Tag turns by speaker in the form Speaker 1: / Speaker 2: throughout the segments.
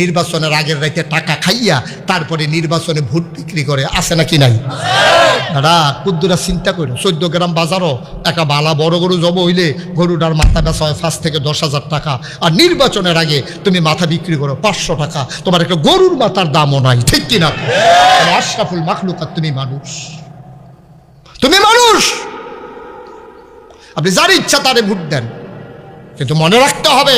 Speaker 1: নির্বাচনের আগের রাইতে টাকা খাইয়া তারপরে নির্বাচনে ভোট বিক্রি করে, আছে নাকি নাই? দাদা, কুদ্দুরা চিন্তা করো, চোদ্দ গ্রাম বাজারও একটা বালা বড় গরু জব হইলে গরুটার মাথা বেচা হয় পাঁচ থেকে দশ হাজার টাকা। আর নির্বাচনের আগে তুমি মাথা বিক্রি করো পাঁচশো টাকা, তোমার একটা গরুর মাথার দামও নাই, ঠিক কিনা? আশরাফুল মাখলুকাত তুমি মানুষ। তুমি মানুষ! আপনি যার ইচ্ছা তারে ভোট দেন, কিন্তু মনে রাখতে হবে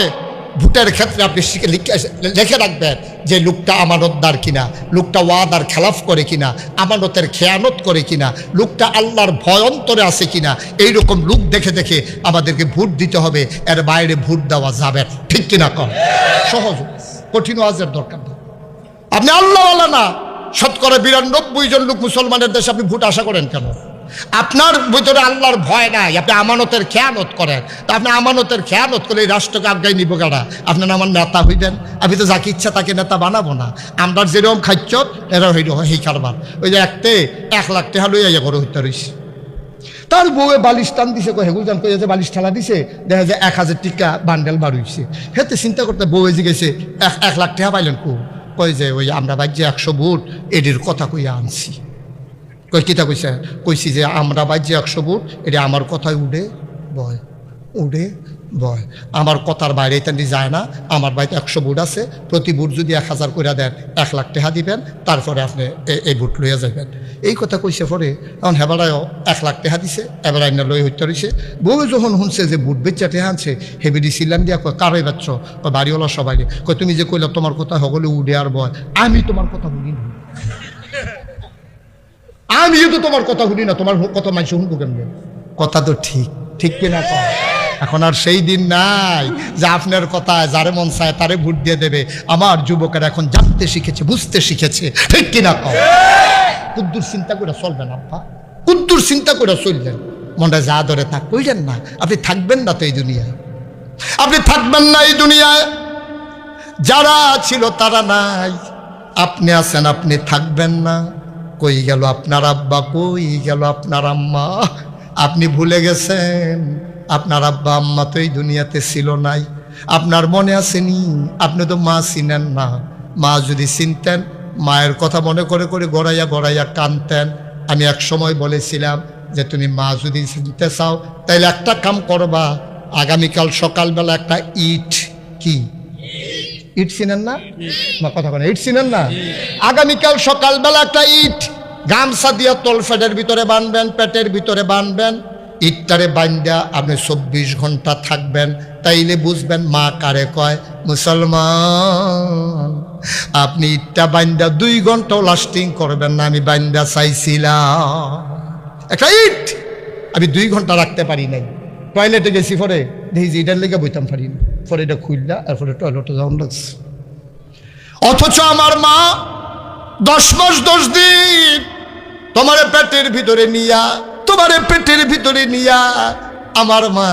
Speaker 1: ভোটের ক্ষেত্রে আপনি লিখে- রাখবেন যে লোকটা আমানতদার কিনা, লোকটা ওয়াদার খেলাফ করে কিনা, আমানতের খেয়ানত করে কিনা, লোকটা আল্লাহর ভয়ন্তরে আছে কিনা, এইরকম লোক দেখে দেখে আমাদেরকে ভোট দিতে হবে, এর বাইরে ভোট দেওয়া যাবে। ঠিক কিনা কম? সহজ, কঠিন ওয়াজের দরকার নেই। আপনি আল্লাহওয়ালা না, শতকরা বিরানব্বই জন লোক মুসলমানের দেশে আপনি ভোট আশা করেন কেন? আপনার ভিতরে আল্লাহর ভয় নাই, আপনি আমানতের খেয়ালত করেন। তা আপনি আমানতের খেয়ালত করলে এই রাষ্ট্রকে আজ্ঞায় নিব কেনা আপনার আমার নেতা হইবেন, আমি তো যাকে ইচ্ছা তাকে নেতা বানাবো না। আমরা যেরকম খাচ্ছ এরা হইল সেই কারবার। ওই যে একতে এক লাখ টাকা লইয়া ইয়া করে হইতে রইছে। তার বউয়ে বালিশ টান দিছে, কয়ে হেগুলজান কয়ে যে বালিশ ঠেলা দিছে, দেখা যায় এক হাজার টিকা বান্ডেল বার হইছে। হেতে চিন্তা করতে বউয়ে জিগেছে এক এক লাখ টাকা পাইলেন কো? কয় যে, ওই আমরা বাজ্যে একশো বুট এটির কথা কইয়া আনছি। কই কিতা কইছে? কইছি যে, আমরা বাজ্যে একশো বুট এটা আমার কথায় উড়ে বয় উড়ে বয়। আমার কথার বাইরে তেমনি যায় না, আমার বাড়িতে একশো বুট আছে, প্রতি বুট যদি এক হাজার করে দেন, এক লাখ টাকা দিবেন, তারপরে আপনি এই বুট লইয়া যাবেন এই কথা কইছে পরে, এখন হেবারায়ও এক লাখ টাকা দিছে, এবার আইনা লই হত্যা রইছে বউ যখন শুনছে যে বুট বেচা টাকা আনছে, হেবিডি সিলাম দিয়া কয় কারোই বাচ্চ কয়, বাড়িওয়ালা সবাই কয়, তুমি যে কইলা তোমার কথা সকলে উড়ে আর বয়, আমি তোমার কথা বলি না। আমিও তো তোমার কথা শুনি না, তোমার কথা মাইছে শুনব কেমন? কথা তো ঠিক ঠিক কিনা কয়? এখন আর সেই দিন নাই যে আপনার কথা যারে মন চায় তারে ভোট দিয়ে দেবে। আমার যুবকেরা এখন জানতে শিখেছে, বুঝতে শিখেছে, ঠিক কিনা কয়? কুদ্দুর চিন্তা করে চলবেন, আব্বা। কুদ্দুর চিন্তা করে চললেন মনটা যা ধরে তা কইলেন না, আপনি থাকবেন না তো এই দুনিয়ায়। আপনি থাকবেন না এই দুনিয়ায়। যারা ছিল তারা নাই। আপনি আছেন, আপনি থাকবেন না। কই গেল আপনার আব্বা, কই গেল আপনার আম্মা? আপনি ভুলে গেছেন, আপনার আব্বা, আম্মা তো এই দুনিয়াতে ছিল নাই। আপনার মনে আসেনি, আপনি তো মা চিনেন না। মা যদি চিনতেন, মায়ের কথা মনে করে করে গড়াইয়া গড়াইয়া কানতেন। আমি এক সময় বলেছিলাম যে, তুমি মা যদি চিনতে চাও, তাইলে একটা কাম করবা। আগামীকাল সকালবেলা একটা ইট, কি ইট চিনেন না? কথা বলে ইট চিনেন না? আগামীকাল সকালবেলা একটা ইট, গামছা দিয়া তলফেটের ভিতরে বানবেন, পেটের ভিতরে বানবেন, ইটটারে বান্ধা আপনি চব্বিশ ঘণ্টা থাকবেন, তাইলে বুঝবেন মা কারে কয়, মুসলমান, আপনি ইটটা বান্ধা দুই ঘন্টাও লাস্টিং করবেন না, আমি বান্ধা চাইছিলাম। একটা ইট, আমি দুই ঘণ্টা রাখতে পারি নাই। টয়লেটে গেছি পরে, দেখি যে এটার লেগে বইতাম পারি না। পরে এটা খুললা আর পরে টয়লেটে যাওয়ার লাগছে অথচ আমার মা দশ মাস, দশ দিন তোমার পেটের ভিতরে নিয়া, তোমার পেটের ভিতরে নিয়া আমার মা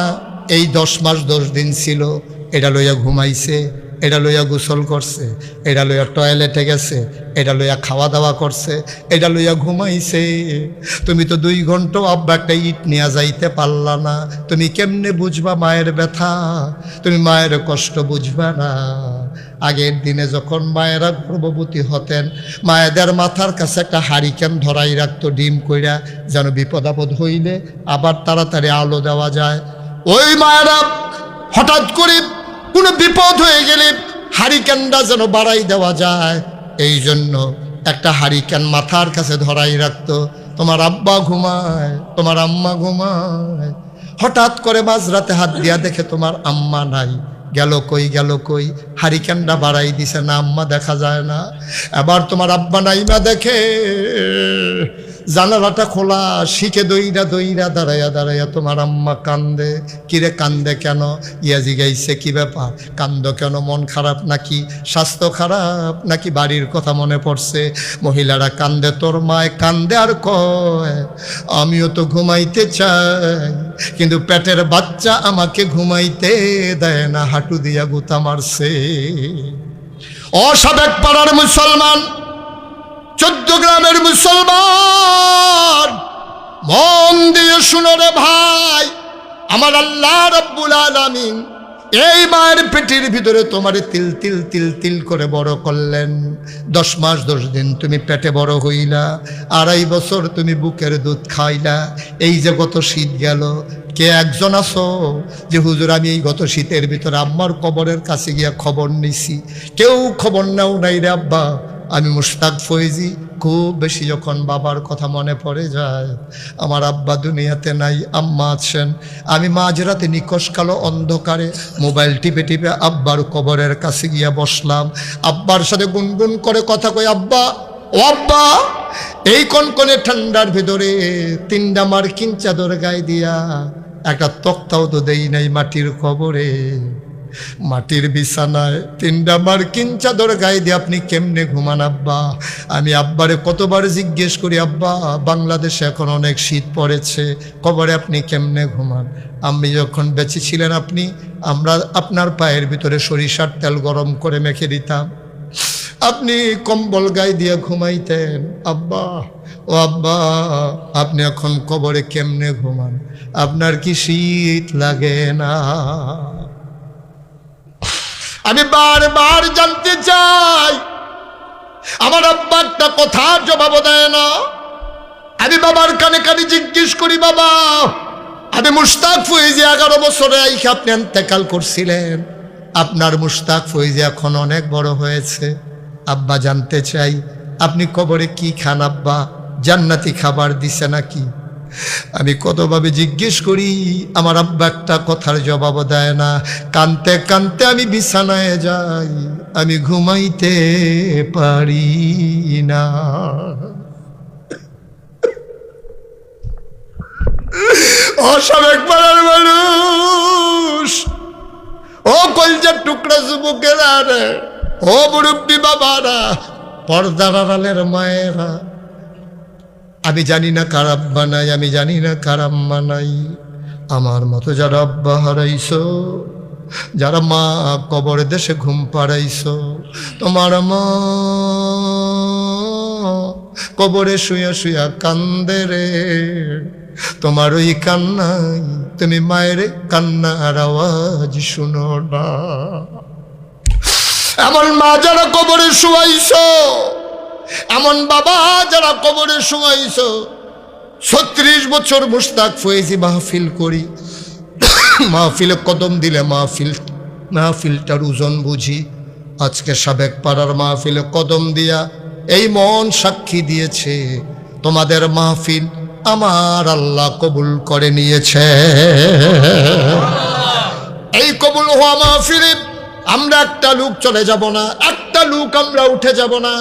Speaker 1: এই দশ মাস, দশ দিন ছিল। এটা লইয়া ঘুমাইছে। এটা লইয়া গোসল করছে, এটা লইয়া টয়লেটে গেছে, এটা লইয়া খাওয়া দাওয়া করছে, এটা লইয়া ঘুমাইছে। তুমি তো দুই ঘন্টাও আব্বা একটা ইট নিয়ে যাইতে পারলা না। তুমি কেমনে বুঝবা মায়ের ব্যথা? তুমি মায়ের কষ্ট বুঝবা না। আগের দিনে যখন মায়েরা গর্ভবতী হতেন, মায়েদের মাথার কাছে একটা হারিকেন ধরাই রাখতো ডিম কইরা, যেন বিপদ আপদ হইলে আবার তাড়াতাড়ি আলো দেওয়া যায়। ওই মায়েরা হঠাৎ করে কোনো বিপদ হয়ে গেলে হারিকেনটা যেন বাড়াই দেওয়া যায়। এই জন্য একটা হারিকেন মাথার কাছে ধরাই রাখতো। তোমার আব্বা ঘুমায়, তোমার আম্মা ঘুমায়। হঠাৎ করে মাঝরাতে হাত দিয়া দেখে তোমার আম্মা নাই। গেল কই গেল কই? হারিকেনটা বাড়াই দিছে না, আম্মা দেখা যায় না। এবার তোমার আব্বা নাইমা দেখে। জানালাটা খোলা, শিখে দইরা দইরা দাঁড়াইয়া দাঁড়াইয়া তোমার আম্মা কান্দে। কিরে কান্দে কেন? ইয়াজি গাইছে, কি ব্যাপার? কান্দ কেন? মন খারাপ নাকি? স্বাস্থ্য খারাপ নাকি? বাড়ির কথা মনে পড়ছে। মহিলারা কান্দে, তোর মায় কান্দে আর কয়, আমিও তো ঘুমাইতে চাই। কিন্তু পেটের বাচ্চা আমাকে ঘুমাইতে দেয় না। হাঁটু দিয়া গুতা মারছে। অসাবেক পাড়ার মুসলমান চোদ্দ গ্রামের মুসলমান। মন দিয়ে শুনো রে ভাই, আমার আল্লাহ রব্বুল আলামিন এই মায়ের পেটের ভিতরে তোমার তিল তিল তিল তিল করে বড় করলেন। দশ মাস, দশ দিন তুমি পেটে বড় হইলা, আড়াই বছর তুমি বুকের দুধ খাইলা। এই যে গত শীত গেল, কে একজন আসো যে হুজুর, আমি এই গত শীতের ভিতরে আম্মার কবরের কাছে গিয়া খবর নিছি? কেউ খবর নাও নাই রে আব্বা। আমি মুশতাক ফয়েজি খুব বেশি যখন বাবার কথা মনে পড়ে যায়, আমার আব্বা দুনিয়াতে নাই, আম্মা আছেন। আমি মাঝরাতে নিকশ কালো অন্ধকারে মোবাইল টিপে টিপে আব্বার কবরের কাছে গিয়া বসলাম। আব্বার সাথে গুনগুন করে কথা কই আব্বা, ও আব্বা, এই কনকনে ঠান্ডার ভিতরে তিনটা মার্কিন চাদর গায়ে দিয়া একটা তক্তাও তো দেই নাই মাটির কবরে। মাটির বিছানায় তিনটা মার্কিন চাদর গায়ে দিয়ে আপনি কেমনে ঘুমান আব্বা? আমি আব্বারে কতবার জিজ্ঞেস করি, আব্বা, বাংলাদেশে এখন অনেক শীত পড়েছে, কবরে আপনি কেমনে ঘুমান? আমি যখন বেঁচে ছিলেন আপনি, আমরা আপনার পায়ের ভিতরে সরিষার তেল গরম করে মেখে দিতাম। আপনি কম্বল গায়ে দিয়ে ঘুমাইতেন, আব্বা, ও আব্বা, আপনি এখন কবরে কেমনে ঘুমান? আপনার কি শীত লাগে না? আমি বারবার জানতে চাই। আমার আব্বা একটা কথার জবাব দেয় না। আমি বাবার কানে কানে জিজ্ঞেস করি, বাবা, আমি মুশতাক ফয়েজি এগারো বছরে আইকে আপনি এন্তেকাল করছিলেন। আপনার মুশতাক ফয়েজি এখন অনেক বড় হয়েছে। আব্বা জানতে চাই, আপনি কবরে কি খান আব্বা? জান্নাতি খাবার দিছে নাকি? আমি কতভাবে জিজ্ঞেস করি, আমার আব্বা একটা কথার জবাব দেয় না। কানতে কানতে আমি বিছানায় যাই, আমি ঘুমাইতে পারি না। অসাবেক পাড়ার মানুষ। ও কলজার টুকরা যুবকেরা রে, ও মুরব্বী বাবারা, পর্দার আড়ালের মায়েরা আমি জানি না কার আব্বা নাই, আমি জানি না কার নাই। আমার মতো যারা আব্বা হারাইছো, যারা মা কবরে দেশে ঘুম পাড়াইছো, তোমার মা কবরে শুয়া শুয়া কান্দে রে। তোমার ওই কান্নাই তুমি মায়ের কান্নার আওয়াজ শুনো না। আমার মা যারা কবরে শুয়াইছো এমন বাবা যারা কবরে শুয়াইছ। ছত্রিশ বছর মুস্তাক ফয়েজি মাহফিল করি। মাহফিলে কদম দিলে মাহফিল, মাহফিলটার ওজন বুঝি। আজকে সাবেক পাড়ার মাহফিলে কদম দিয়া এই মন সাক্ষী দিয়েছে। তোমাদের মাহফিল আমার আল্লাহ কবুল করে নিয়েছে। এই কবুল হওয়া মাহফিলে আমরা একটা লোক চলে যাব না, একটা লোক আমরা উঠে যাব না।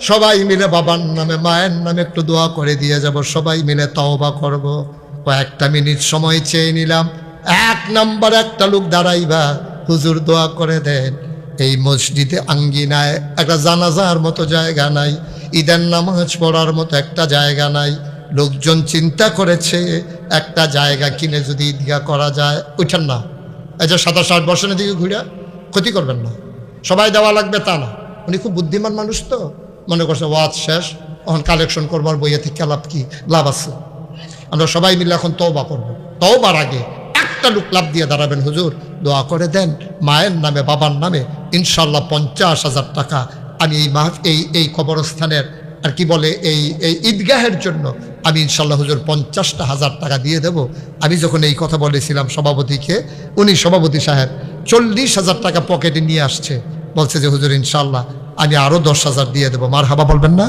Speaker 1: সবাই মিলে বাবার নামে, মায়ের নামে একটু দোয়া করে দিয়ে যাব, সবাই মিলে তওবা করব। কয়েকটা মিনিট সময় চেয়ে নিলাম। এক নাম্বার একটা লোক দাঁড়াইবা, হুজুর দোয়া করে দেন। এই মসজিদে আঙ্গিনায় একটা জানাজার মতো জায়গা নাই, ঈদের নামাজ পড়ার মতো একটা জায়গা নাই। লোকজন চিন্তা করেছে, একটা জায়গা কিনে যদি ঈদগা করা যায় ওইটার না। এই যে সাতাশ আট বছরের দিকে ঘুরে ক্ষতি করবেন না। সবাই দেওয়া লাগবে তা না। উনি খুব বুদ্ধিমান মানুষ তো। মনে করছে, ওয়াজ শেষ, এখন কালেকশন করবার বইয়ে থেকে লাভ, কি লাভ আছে? আমরা সবাই মিলে এখন তওবা করব। তওবার আগে একটা লোক লাভ দিয়ে দাঁড়াবেন, হুজুর, দোয়া করে দেন, মায়ের নামে, বাবার নামে ইনশাল্লাহ পঞ্চাশ হাজার টাকা আমি এই মাহ, এই এই কবরস্থানের আর কি বলে, এই এই ঈদগাহের জন্য আমি ইনশাল্লাহ হুজুর পঞ্চাশটা হাজার টাকা দিয়ে দেব। আমি যখন এই কথা বলেছিলাম সভাপতিকে, উনি সভাপতি সাহেব চল্লিশ হাজার টাকা পকেটে নিয়ে আসছে। বলছে যে, হুজুর, ইনশাল্লাহ আমি আরও দশ হাজার দিয়ে দেবো। মার হাবা বলবেন না?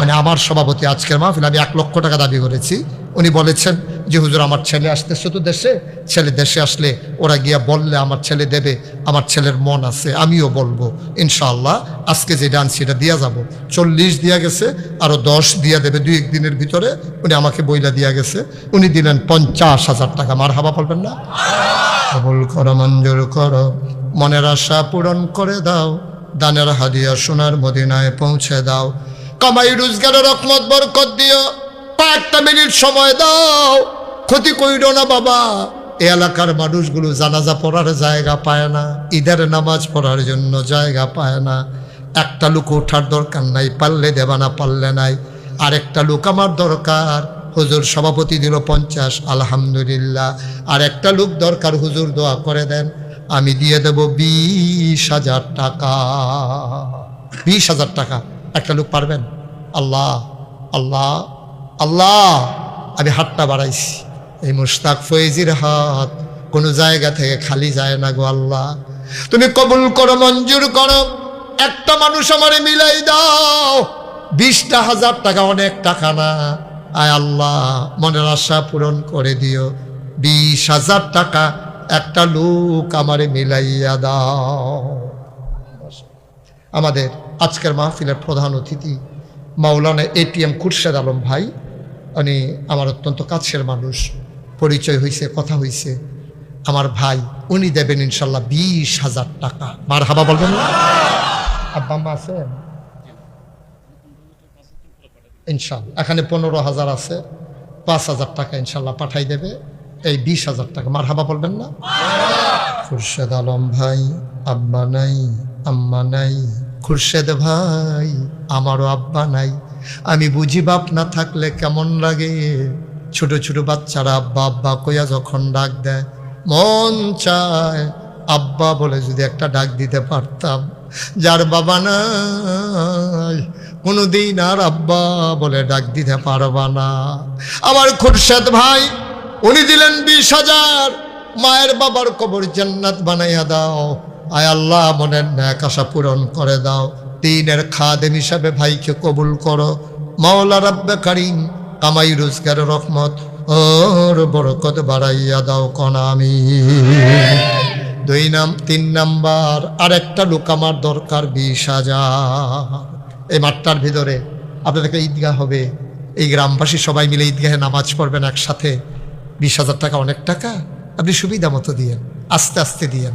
Speaker 1: মানে আমার সভাপতি আজকের মাহফিল, আমি এক লক্ষ টাকা দাবি করেছি। উনি বলেছেন যে, হুজুর, আমার ছেলে আসতেছে তো দেশে। ছেলে দেশে আসলে ওরা গিয়া বললে আমার ছেলে দেবে, আমার ছেলের মন আছে, আমিও বলব। ইনশাআল্লাহ, আজকে যে ডান্স, সেটা দিয়া যাব। চল্লিশ দিয়া গেছে আরও দশ দিয়া দেবে দুই এক দিনের ভিতরে। উনি আমাকে বইলা দিয়া গেছে। উনি দিলেন পঞ্চাশ হাজার টাকা। মার হাবা বলবেন না? কবুল করো, মঞ্জুর করো। মনের আশা পূরণ করে দাও। দানের হাদিয়া সোনার মদিনায় পৌঁছে দাও। কামাই, রোজগারের রকমত বরকত দিও। কয়েকটা মিনিট সময় দাও। ক্ষতি কইর না বাবা। এ এলাকার মানুষগুলো জানাজা পড়ার জায়গা পায় না, ঈদের নামাজ পড়ার জন্য জায়গা পায় না। একটা লোক ওঠার দরকার নাই, পারলে দেবা না, পারলে নাই। আরেকটা লোক আমার দরকার, হুজুর সভাপতি দিল পঞ্চাশ, আলহামদুলিল্লাহ। আর একটা লোক দরকার, হুজুর দোয়া করে দেন। আমি দিয়ে দেব বিশ হাজার টাকা। বিশ হাজার টাকা। একটা লোক পারবেন? আল্লাহ আল্লাহ আল্লাহ, আমি হাতটা বাড়াইছি। এই মুশতাক ফয়েজির হাত কোনো জায়গা থেকে খালি যায় না গো আল্লাহ। তুমি কবুল করো, মঞ্জুর করো। একটা মানুষ আমারে মিলাই দাও। বিশটা হাজার টাকা অনেক টাকা না। আয় আল্লাহ, মনের আশা পূরণ করে দিও। বিশ হাজার টাকা একটা লোক আমারে মিলাইয়া দাও। আমাদের আজকের মাহফিলের প্রধান অতিথি মাওলানা এটিএম খুরশেদ আলম ভাই, উনি আমার অত্যন্ত কাছের মানুষ, পরিচয় হয়েছে কথা হয়েছে আমার ভাই, উনি দেবেন ইনশাল্লাহ বিশ হাজার টাকা। মার হাবা বলবেন না? আব্বা, আম্মা আছেন? ইনশাল্লাহ। এখানে পনেরো হাজার আছে, পাঁচ হাজার টাকা ইনশাল্লাহ পাঠাই দেবে। এই বিশ হাজার টাকা। মার হাবা বলবেন না? খুরশেদ আলম ভাই, আব্বা নাই, আম্মা নাই, খুরশেদ ভাই, আমারও আব্বা নাই। আমি বুঝি বাপ না থাকলে কেমন লাগে? ছোট ছোট বাচ্চারা আব্বা আব্বা কইয়া যখন ডাক দেয়, মন চায় আব্বা বলে যদি একটা ডাক দিতে পারতাম। যার বাবা নাই, কোনোদিন আর আব্বা বলে ডাক দিতে পারবা না। আমার খুরশেদ ভাই উনি দিলেন বিশ হাজার। মায়ের বাবার কবর জান্নাত বানাইয়া দাও। আয় আল্লাহ, মনের ন্যাক আশা পূরণ করে দাও। দিনের খাদেম হিসাবে ভাইকে কবুল করো। মাওলা রাব্বে কারিম, কামাই রোজগার রহমত, ওর বরকত বাড়াইয়া দাও কনামি। দুই নাম, তিন নাম্বার আর একটা লোক আমার দরকার বিশ হাজার। এই মাঠটার ভিতরে আপনাদেরকে ঈদগাহ হবে। এই গ্রামবাসী সবাই মিলে ঈদগাহে নামাজ পড়বেন একসাথে। বিশ হাজার টাকা অনেক টাকা, আপনি সুবিধা মতো দিয়েন, আস্তে আস্তে দিয়েন।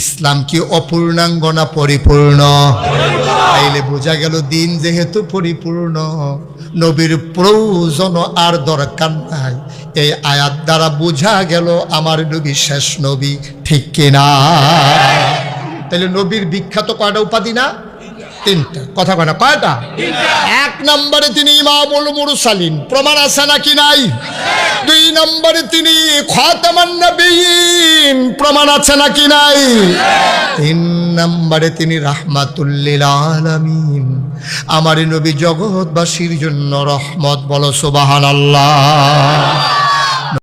Speaker 1: ইসলাম কি অপূর্ণাঙ্গ না পরিপূর্ণ? তাইলে বোঝা গেল দিন যেহেতু পরিপূর্ণ, নবীর প্রয়োজন আর দরকার নাই। এই আয়াত দ্বারা বোঝা গেল আমার নবী শেষ নবী ঠিক কিনা। তাহলে নবীর বিখ্যাত কয়টা উপাধি না? তিনটা। কথা কয় না কয়টা? এক নম্বরে তিনি ইমামুল মুরসালিন। প্রমাণ আছে নাকি নাই? দুই নম্বরে তিনি খাতামান নবীন। প্রমাণ আছে নাকি নাই? তিন নম্বরে তিনি রাহমাতুল্লিল আলামিন। আমার নবী জগৎবাসীর জন্য রহমত বলো সুবাহান আল্লাহ